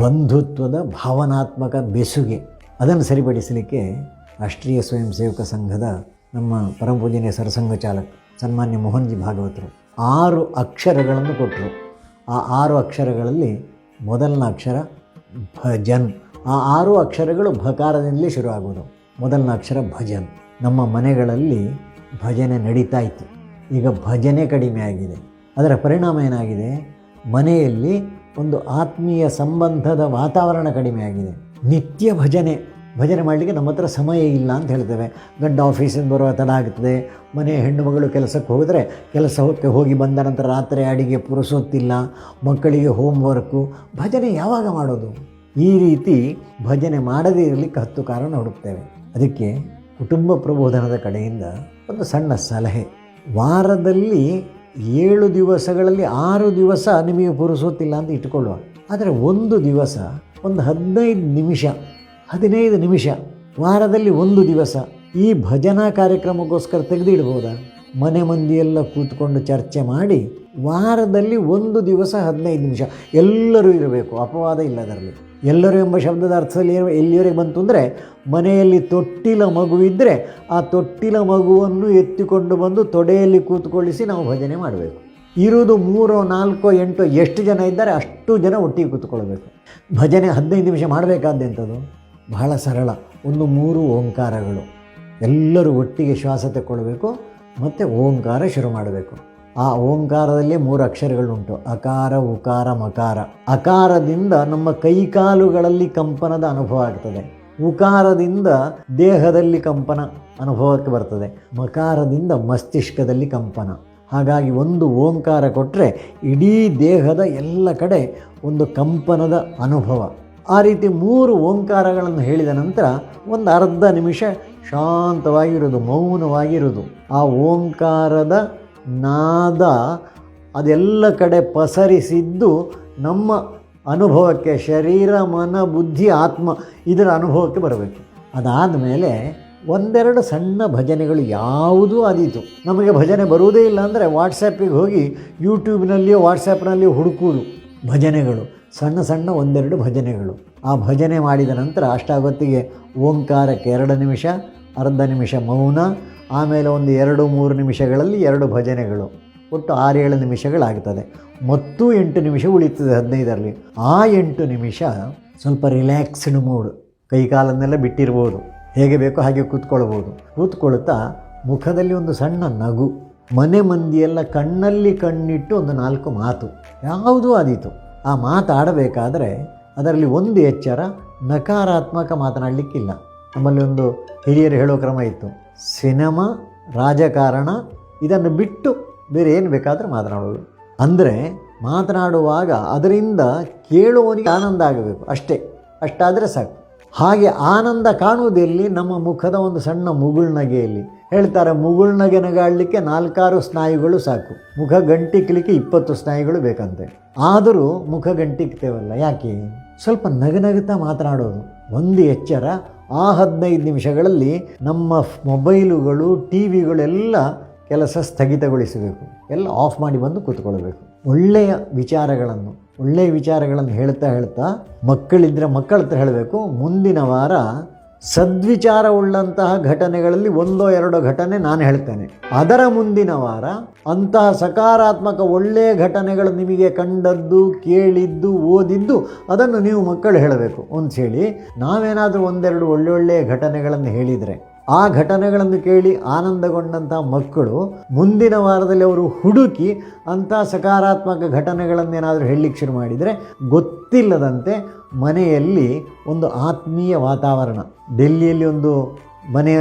ಬಂಧುತ್ವದ ಭಾವನಾತ್ಮಕ ಬೆಸುಗೆ. ಅದನ್ನು ಸರಿಪಡಿಸಲಿಕ್ಕೆ ರಾಷ್ಟ್ರೀಯ ಸ್ವಯಂ ಸೇವಕ ಸಂಘದ ನಮ್ಮ ಪರಮಪೂಜನೀಯ ಸರಸಂಘ ಚಾಲಕ ಸನ್ಮಾನ್ಯ ಮೋಹನ್ಜಿ ಭಾಗವತರು ಆರು ಅಕ್ಷರಗಳನ್ನು ಕೊಟ್ಟರು. ಆ ಆರು ಅಕ್ಷರಗಳಲ್ಲಿ ಮೊದಲನ ಅಕ್ಷರ ಭಜನ್. ಆ ಆರು ಅಕ್ಷರಗಳು ಭಕಾರದಿಂದಲೇ ಶುರುವಾಗುವುದು ಮೊದಲನ ಅಕ್ಷರ ಭಜನ್. ನಮ್ಮ ಮನೆಗಳಲ್ಲಿ ಭಜನೆ ನಡೀತಾ ಇತ್ತು. ಈಗ ಭಜನೆ ಕಡಿಮೆ ಆಗಿದೆ. ಅದರ ಪರಿಣಾಮ ಏನಾಗಿದೆ? ಮನೆಯಲ್ಲಿ ಒಂದು ಆತ್ಮೀಯ ಸಂಬಂಧದ ವಾತಾವರಣ ಕಡಿಮೆ ಆಗಿದೆ. ನಿತ್ಯ ಭಜನೆ. ಭಜನೆ ಮಾಡಲಿಕ್ಕೆ ನಮ್ಮ ಹತ್ರ ಸಮಯ ಇಲ್ಲ ಅಂತ ಹೇಳ್ತೇವೆ. ಗಂಡ ಆಫೀಸಿಂದ ಬರುವ ತಡ ಆಗ್ತದೆ. ಮನೆ ಹೆಣ್ಣು ಮಗಳು ಕೆಲಸಕ್ಕೆ ಹೋದರೆ ಕೆಲಸಕ್ಕೆ ಹೋಗಿ ಬಂದ ನಂತರ ರಾತ್ರಿ ಅಡಿಗೆ ಪುರುಸೊತ್ತಿಲ್ಲ. ಮಕ್ಕಳಿಗೆ ಹೋಮ್ ವರ್ಕು ಭಜನೆ ಯಾವಾಗ ಮಾಡೋದು? ಈ ರೀತಿ ಭಜನೆ ಮಾಡದೇ ಇರಲಿಕ್ಕೆ ಹತ್ತು ಕಾರಣ ಹುಡುಕ್ತೇವೆ. ಅದಕ್ಕೆ ಕುಟುಂಬ ಪ್ರಬೋಧನದ ಕಡೆಯಿಂದ ಒಂದು ಸಣ್ಣ ಸಲಹೆ. ವಾರದಲ್ಲಿ ಏಳು ದಿವಸಗಳಲ್ಲಿ ಆರು ದಿವಸ ನಿಮಗೆ ಪುರುಸೋತಿಲ್ಲ ಅಂತ ಇಟ್ಕೊಳ್ಳುವ. ಆದರೆ ಒಂದು ದಿವಸ, ಒಂದು ಹದಿನೈದು ನಿಮಿಷ ಹದಿನೈದು ನಿಮಿಷ, ವಾರದಲ್ಲಿ ಒಂದು ದಿವಸ ಈ ಭಜನಾ ಕಾರ್ಯಕ್ರಮಕ್ಕೋಸ್ಕರ ತೆಗೆದಿಡ್ಬೋದಾ? ಮನೆ ಮಂದಿಯೆಲ್ಲ ಕೂತ್ಕೊಂಡು ಚರ್ಚೆ ಮಾಡಿ ವಾರದಲ್ಲಿ ಒಂದು ದಿವಸ ಹದಿನೈದು ನಿಮಿಷ. ಎಲ್ಲರೂ ಇರಬೇಕು, ಅಪವಾದ ಇಲ್ಲ ಅದರಲ್ಲಿ. ಎಲ್ಲರೂ ಎಂಬ ಶಬ್ದದ ಅರ್ಥದಲ್ಲಿ ಎಲ್ಲಿಯವರೆಗೆ ಬಂತು ಅಂದರೆ ಮನೆಯಲ್ಲಿ ತೊಟ್ಟಿಲ ಮಗುವಿದ್ದರೆ ಆ ತೊಟ್ಟಿಲ ಮಗುವನ್ನು ಎತ್ತಿಕೊಂಡು ಬಂದು ತೊಡೆಯಲ್ಲಿ ಕೂತ್ಕೊಳ್ಳಿಸಿ ನಾವು ಭಜನೆ ಮಾಡಬೇಕು. ಇರುವುದು ಮೂರೋ, ನಾಲ್ಕೋ, ಎಂಟೋ, ಎಷ್ಟು ಜನ ಇದ್ದಾರೆ ಅಷ್ಟು ಜನ ಒಟ್ಟಿಗೆ ಕೂತ್ಕೊಳ್ಬೇಕು ಭಜನೆ ಹದಿನೈದು ನಿಮಿಷ ಮಾಡಬೇಕಾದ್ದೆಂಥದ್ದು ಬಹಳ ಸರಳ. ಒಂದು ಮೂರು ಓಂಕಾರಗಳು. ಎಲ್ಲರೂ ಒಟ್ಟಿಗೆ ಶ್ವಾಸ ತಗೊಳ್ಬೇಕು ಮತ್ತು ಓಂಕಾರ ಶುರು ಮಾಡಬೇಕು. ಆ ಓಂಕಾರದಲ್ಲಿ ಮೂರು ಅಕ್ಷರಗಳುಂಟು. ಅಕಾರ, ಉಕಾರ, ಮಕಾರ. ಅಕಾರದಿಂದ ನಮ್ಮ ಕೈಕಾಲುಗಳಲ್ಲಿ ಕಂಪನದ ಅನುಭವ ಆಗ್ತದೆ. ಉಕಾರದಿಂದ ದೇಹದಲ್ಲಿ ಕಂಪನ ಅನುಭವಕ್ಕೆ ಬರ್ತದೆ. ಮಕಾರದಿಂದ ಮಸ್ತಿಷ್ಕದಲ್ಲಿ ಕಂಪನ. ಹಾಗಾಗಿ ಒಂದು ಓಂಕಾರ ಕೊಟ್ಟರೆ ಇಡೀ ದೇಹದ ಎಲ್ಲ ಕಡೆ ಒಂದು ಕಂಪನದ ಅನುಭವ. ಆ ರೀತಿ ಮೂರು ಓಂಕಾರಗಳನ್ನು ಹೇಳಿದ ನಂತರ ಒಂದು ಅರ್ಧ ನಿಮಿಷ ಶಾಂತವಾಗಿರೋದು ಮೌನವಾಗಿರೋದು ಆ ಓಂಕಾರದ ನಾದ ಅದೆಲ್ಲ ಕಡೆ ಪಸರಿಸಿದ್ದು ನಮ್ಮ ಅನುಭವಕ್ಕೆ ಶರೀರ, ಮನ, ಬುದ್ಧಿ, ಆತ್ಮ ಇದರ ಅನುಭವಕ್ಕೆ ಬರಬೇಕು. ಅದಾದ ಮೇಲೆ ಒಂದೆರಡು ಸಣ್ಣ ಭಜನೆಗಳು ಯಾವುದೂ ಆದೀತು ನಮಗೆ ಭಜನೆ ಬರುವುದೇ ಇಲ್ಲ ಅಂದರೆ ವಾಟ್ಸಪ್ಪಿಗೆ ಹೋಗಿ ಯೂಟ್ಯೂಬ್ನಲ್ಲಿಯೋ ವಾಟ್ಸಪ್ನಲ್ಲಿಯೋ ಹುಡುಕುವುದು ಭಜನೆಗಳು. ಸಣ್ಣ ಸಣ್ಣ ಒಂದೆರಡು ಭಜನೆಗಳು. ಆ ಭಜನೆ ಮಾಡಿದ ನಂತರ ಅಷ್ಟಾಗೊತ್ತಿಗೆ ಓಂಕಾರಕ್ಕೆ ಎರಡು ನಿಮಿಷ, ಅರ್ಧ ನಿಮಿಷ ಮೌನ ಆಮೇಲೆ ಒಂದು ಎರಡು ಮೂರು ನಿಮಿಷಗಳಲ್ಲಿ ಎರಡು ಭಜನೆಗಳು. ಒಟ್ಟು ಆರೇಳು ನಿಮಿಷಗಳಾಗ್ತದೆ. ಮತ್ತು ಎಂಟು ನಿಮಿಷ ಉಳಿತದೆ ಹದಿನೈದರಲ್ಲಿ. ಆ ಎಂಟು ನಿಮಿಷ ಸ್ವಲ್ಪ ರಿಲ್ಯಾಕ್ಸ್ಡ್ ಮೂಡ್ ಕೈಕಾಲನ್ನೆಲ್ಲ ಬಿಟ್ಟಿರ್ಬೋದು. ಹೇಗೆ ಬೇಕೋ ಹಾಗೆ ಕೂತ್ಕೊಳ್ಬೋದು. ಕೂತ್ಕೊಳ್ತಾ ಮುಖದಲ್ಲಿ ಒಂದು ಸಣ್ಣ ನಗು. ಮನೆ ಮಂದಿಯೆಲ್ಲ ಕಣ್ಣಲ್ಲಿ ಕಣ್ಣಿಟ್ಟು ಒಂದು ನಾಲ್ಕು ಮಾತು. ಯಾವುದೂ ಆದೀತು ಆ ಮಾತಾಡಬೇಕಾದ್ರೆ ಅದರಲ್ಲಿ ಒಂದು ಎಚ್ಚರ ನಕಾರಾತ್ಮಕ ಮಾತನಾಡಲಿಕ್ಕಿಲ್ಲ. ನಮ್ಮಲ್ಲಿ ಒಂದು ಹಿರಿಯರು ಹೇಳೋ ಕ್ರಮ ಇತ್ತು. ಸಿನಿಮಾ, ರಾಜಕಾರಣ, ಇದನ್ನು ಬಿಟ್ಟು ಬೇರೆ ಏನು ಬೇಕಾದರೂ ಮಾತನಾಡೋದು ಅಂದರೆ ಮಾತನಾಡುವಾಗ ಅದರಿಂದ ಕೇಳುವವನಿಗೆ ಆನಂದ ಆಗಬೇಕು. ಅಷ್ಟೇ. ಅಷ್ಟಾದರೆ ಸಾಕು. ಹಾಗೆ ಆನಂದ ಕಾಣುವುದೆಲ್ಲಿ ನಮ್ಮ ಮುಖದ ಒಂದು ಸಣ್ಣ ಮುಗುಳ್ನಗೆಯಲ್ಲಿ ಹೇಳ್ತಾರೆ ಮುಗುಳ್ನಗೆ ನಗಾಡಲಿಕ್ಕೆ ನಾಲ್ಕಾರು ಸ್ನಾಯುಗಳು ಸಾಕು. ಮುಖ ಗಂಟಿಕ್ಲಿಕ್ಕೆ ಇಪ್ಪತ್ತು ಸ್ನಾಯುಗಳು ಬೇಕಂತೆ. ಆದರೂ ಮುಖ ಗಂಟಿಕ್ತೇವಲ್ಲ, ಯಾಕೆ? ಸ್ವಲ್ಪ ನಗನಗುತ್ತಾ ಮಾತನಾಡೋದು. ಒಂದು ಎಚ್ಚರ ಆ ಹದಿನೈದು ನಿಮಿಷಗಳಲ್ಲಿ ನಮ್ಮ ಮೊಬೈಲುಗಳು ಟಿ ವಿಗಳೆಲ್ಲ ಕೆಲಸ ಸ್ಥಗಿತಗೊಳಿಸಬೇಕು. ಎಲ್ಲ ಆಫ್ ಮಾಡಿ ಬಂದು ಕೂತ್ಕೊಳ್ಬೇಕು. ಒಳ್ಳೆಯ ವಿಚಾರಗಳನ್ನು ಒಳ್ಳೆಯ ವಿಚಾರಗಳನ್ನು ಹೇಳ್ತಾ ಹೇಳ್ತಾ ಮಕ್ಕಳಿದ್ದರೆ ಮಕ್ಕಳ ಹೇಳಬೇಕು, ಮುಂದಿನ ವಾರ ಸದ್ವಿಚಾರ ಉಳ್ಳಂತಹ ಘಟನೆಗಳಲ್ಲಿ ಒಂದೋ ಎರಡೋ ಘಟನೆ ನಾನು ಹೇಳ್ತೇನೆ. ಅದರ ಮುಂದಿನ ವಾರ ಅಂತಹ ಸಕಾರಾತ್ಮಕ ಒಳ್ಳೆಯ ಘಟನೆಗಳು ನಿಮಗೆ ಕಂಡದ್ದು, ಕೇಳಿದ್ದು, ಓದಿದ್ದು ಅದನ್ನು ನೀವು ಮಕ್ಕಳು ಹೇಳಬೇಕು. ಅಂತ ಹೇಳಿ ನಾವೇನಾದರೂ ಒಂದೆರಡು ಒಳ್ಳೊಳ್ಳೆಯ ಘಟನೆಗಳನ್ನು ಹೇಳಿದರೆ ಆ ಘಟನೆಗಳನ್ನು ಕೇಳಿ ಆನಂದಗೊಂಡಂಥ ಮಕ್ಕಳು ಮುಂದಿನ ವಾರದಲ್ಲಿ ಅವರು ಹುಡುಕಿ ಅಂಥ ಸಕಾರಾತ್ಮಕ ಘಟನೆಗಳನ್ನೇನಾದರೂ ಹೇಳಲಿಕ್ಕೆ ಶುರು ಮಾಡಿದರೆ ಗೊತ್ತಿಲ್ಲದಂತೆ ಮನೆಯಲ್ಲಿ ಒಂದು ಆತ್ಮೀಯ ವಾತಾವರಣ. ಡೆಲ್ಲಿಯಲ್ಲಿ ಒಂದು ಮನೆಯ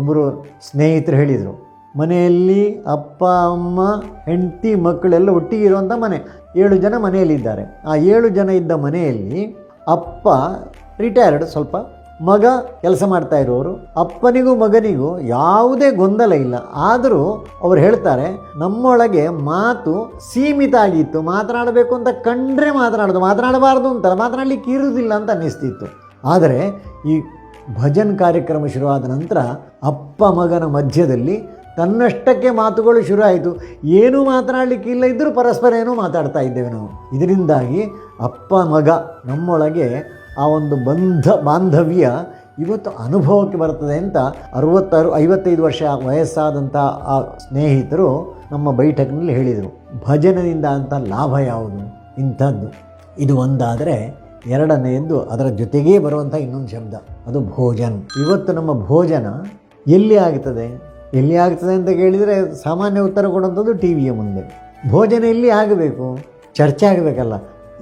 ಒಬ್ಬರು ಸ್ನೇಹಿತರು ಹೇಳಿದರು, ಮನೆಯಲ್ಲಿ ಅಪ್ಪ, ಅಮ್ಮ, ಹೆಂಡತಿ, ಮಕ್ಕಳೆಲ್ಲ ಒಟ್ಟಿಗೆ ಇರುವಂಥ ಮನೆ. ಏಳು ಜನ ಮನೆಯಲ್ಲಿದ್ದಾರೆ. ಆ ಏಳು ಜನ ಇದ್ದ ಮನೆಯಲ್ಲಿ ಅಪ್ಪ ರಿಟೈರ್ಡ್ ಸ್ವಲ್ಪ ಮಗ ಕೆಲಸ ಮಾಡ್ತಾ ಇರೋರು, ಅಪ್ಪನಿಗೂ ಮಗನಿಗೂ ಯಾವುದೇ ಗೊಂದಲ ಇಲ್ಲ. ಆದರೂ ಅವ್ರು ಹೇಳ್ತಾರೆ, ನಮ್ಮೊಳಗೆ ಮಾತು ಸೀಮಿತ ಆಗಿತ್ತು. ಮಾತನಾಡಬೇಕು ಅಂತ ಕಂಡ್ರೆ ಮಾತನಾಡೋದು. ಮಾತನಾಡಬಾರ್ದು ಅಂತಾರೆ ಮಾತನಾಡಲಿಕ್ಕೆ ಇರುವುದಿಲ್ಲ ಅಂತ ಅನ್ನಿಸ್ತಿತ್ತು. ಆದರೆ ಈ ಭಜನ್ ಕಾರ್ಯಕ್ರಮ ಶುರುವಾದ ನಂತರ ಅಪ್ಪ ಮಗನ ಮಧ್ಯದಲ್ಲಿ ತನ್ನಷ್ಟಕ್ಕೆ ಮಾತುಗಳು ಶುರು ಆಯಿತು ಏನೂ ಮಾತನಾಡಲಿಕ್ಕೆ ಇಲ್ಲ ಇದ್ದರೂ ಪರಸ್ಪರ ಏನೂ ಮಾತಾಡ್ತಾ ಇದ್ದೇವೆ ನಾವು. ಇದರಿಂದಾಗಿ ಅಪ್ಪ ಮಗ ನಮ್ಮೊಳಗೆ ಆ ಒಂದು ಬಂಧ ಬಾಂಧವ್ಯ ಇವತ್ತು ಅನುಭವಕ್ಕೆ ಬರ್ತದೆ ಅಂತ ಅರವತ್ತಾರು, ಐವತ್ತೈದು ವರ್ಷ ವಯಸ್ಸಾದಂಥ ಆ ಸ್ನೇಹಿತರು ನಮ್ಮ ಬೈಠಕ್ನಲ್ಲಿ ಹೇಳಿದರು. ಭಜನದಿಂದ ಅಂತ ಲಾಭ ಯಾವುದು? ಇಂಥದ್ದು. ಇದು ಒಂದಾದರೆ ಎರಡನೆಯದ್ದು ಅದರ ಜೊತೆಗೇ ಬರುವಂಥ ಇನ್ನೊಂದು ಶಬ್ದ. ಅದು ಭೋಜನ್. ಇವತ್ತು ನಮ್ಮ ಭೋಜನ ಎಲ್ಲಿ ಆಗ್ತದೆ? ಎಲ್ಲಿ ಆಗ್ತದೆ ಅಂತ ಕೇಳಿದರೆ ಸಾಮಾನ್ಯ ಉತ್ತರ ಕೊಡುವಂಥದ್ದು ಟಿ ವಿಯ ಮುಂದೆ. ಭೋಜನ ಎಲ್ಲಿ ಆಗಬೇಕು? ಚರ್ಚೆ ಆಗಬೇಕಲ್ಲ.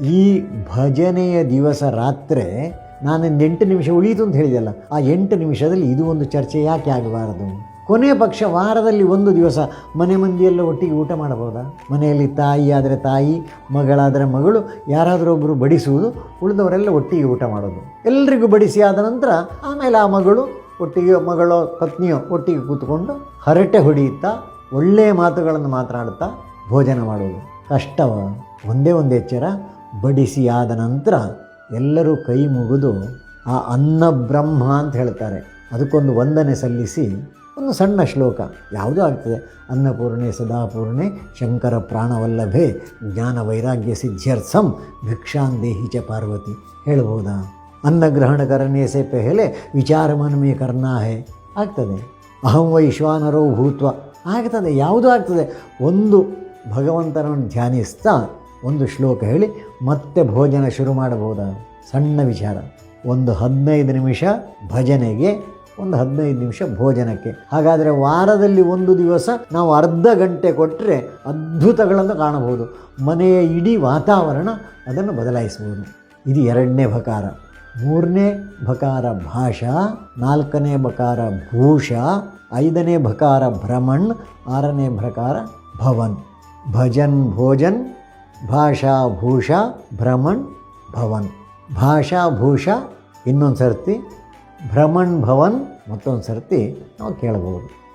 ಈ ಭಜನೆಯ ದಿವಸ ರಾತ್ರಿ ನಾನೊಂದು ಎಂಟು ನಿಮಿಷ ಉಳಿಯಿತು ಅಂತ ಹೇಳಿದೆಲ್ಲ ಆ ಎಂಟು ನಿಮಿಷದಲ್ಲಿ ಇದು ಒಂದು ಚರ್ಚೆ ಯಾಕೆ ಆಗಬಾರದು? ಕೊನೆಯ ಪಕ್ಷ ವಾರದಲ್ಲಿ ಒಂದು ದಿವಸ ಮನೆ ಮಂದಿಯೆಲ್ಲ ಒಟ್ಟಿಗೆ ಊಟ ಮಾಡಬಹುದಾ? ಮನೆಯಲ್ಲಿ ತಾಯಿ ಆದರೆ ತಾಯಿ, ಮಗಳಾದರೆ ಮಗಳು, ಯಾರಾದರೂ ಒಬ್ಬರು ಬಡಿಸುವುದು, ಉಳಿದವರೆಲ್ಲ ಒಟ್ಟಿಗೆ ಊಟ ಮಾಡೋದು. ಎಲ್ರಿಗೂ ಬಡಿಸಿ ಆದ ನಂತರ ಆಮೇಲೆ ಆ ಮಗಳು ಒಟ್ಟಿಗೆ ಮಗಳೋ, ಪತ್ನಿಯೋ ಒಟ್ಟಿಗೆ ಕೂತ್ಕೊಂಡು ಹರಟೆ ಹೊಡೆಯುತ್ತಾ, ಒಳ್ಳೆಯ ಮಾತುಗಳನ್ನು ಮಾತನಾಡುತ್ತಾ ಭೋಜನ ಮಾಡೋದು ಕಷ್ಟವ, ಒಂದೇ ಒಂದು ಎಚ್ಚರ ಬಡಿಸಿ ಆದ ನಂತರ ಎಲ್ಲರೂ ಕೈ ಮುಗಿದು ಆ ಅನ್ನ ಬ್ರಹ್ಮ ಅಂತ ಹೇಳ್ತಾರೆ. ಅದಕ್ಕೊಂದು ವಂದನೆ ಸಲ್ಲಿಸಿ ಒಂದು ಸಣ್ಣ ಶ್ಲೋಕ. ಯಾವುದೂ ಆಗ್ತದೆ. ಅನ್ನಪೂರ್ಣೆ, ಸದಾಪೂರ್ಣೆ, ಶಂಕರ ಪ್ರಾಣವಲ್ಲಭೆ, ಜ್ಞಾನ ವೈರಾಗ್ಯ ಸಿದ್ಧ್ಯರ್ಥಂ, ಭಿಕ್ಷಾಂ ದೇಹಿ ಚ ಪಾರ್ವತಿ. ಹೇಳ್ಬೋದಾ? ಅನ್ನ ಗ್ರಹಣ ಕರನೆ ಸೆ ಪೆಹಲೆ, ವಿಚಾರ ಮನ್ಮೇ ಕರ್ನಾ ಹೇ. ಆಗ್ತದೆ. ಅಹಂ ವೈಶ್ವಾನರೋ ಭೂತ್ವ. ಆಗ್ತದೆ. ಯಾವುದೂ ಆಗ್ತದೆ. ಒಂದು ಭಗವಂತನನ್ನು ಧ್ಯಾನಿಸ್ತಾ ಒಂದು ಶ್ಲೋಕ ಹೇಳಿ ಮತ್ತೆ ಭೋಜನ ಶುರು ಮಾಡಬಹುದಾ? ಸಣ್ಣ ವಿಚಾರ. ಒಂದು ಹದಿನೈದು ನಿಮಿಷ ಭಜನೆಗೆ, ಒಂದು ಹದಿನೈದು ನಿಮಿಷ ಭೋಜನಕ್ಕೆ. ಹಾಗಾದರೆ ವಾರದಲ್ಲಿ ಒಂದು ದಿವಸ ನಾವು ಅರ್ಧ ಗಂಟೆ ಕೊಟ್ಟರೆ ಅದ್ಭುತಗಳನ್ನು ಕಾಣಬಹುದು. ಮನೆಯ ಇಡೀ ವಾತಾವರಣ ಅದನ್ನು ಬದಲಾಯಿಸಬಹುದು. ಇದು ಎರಡನೇ ಬಕಾರ ಮೂರನೇ ಬಕಾರ ಭಾಷಾ, ನಾಲ್ಕನೇ ಬಕಾರ ಭೂಷ, ಐದನೇ ಬಕಾರ ಭ್ರಮಣ್, ಆರನೇ ಬಕಾರ ಭವನ್. ಭಜನ್ ಭೋಜನ್ ಭಾಷಾ ಭೂಷ ಭ್ರಮಣ್ ಭವನ್. ಭಾಷಾ ಭೂಷ ಇನ್ನೊಂದು ಸರ್ತಿ ಭ್ರಮಣ್ ಭವನ್ ಮತ್ತೊಂದು ಸರ್ತಿ ನಾವು ಕೇಳಬಹುದು.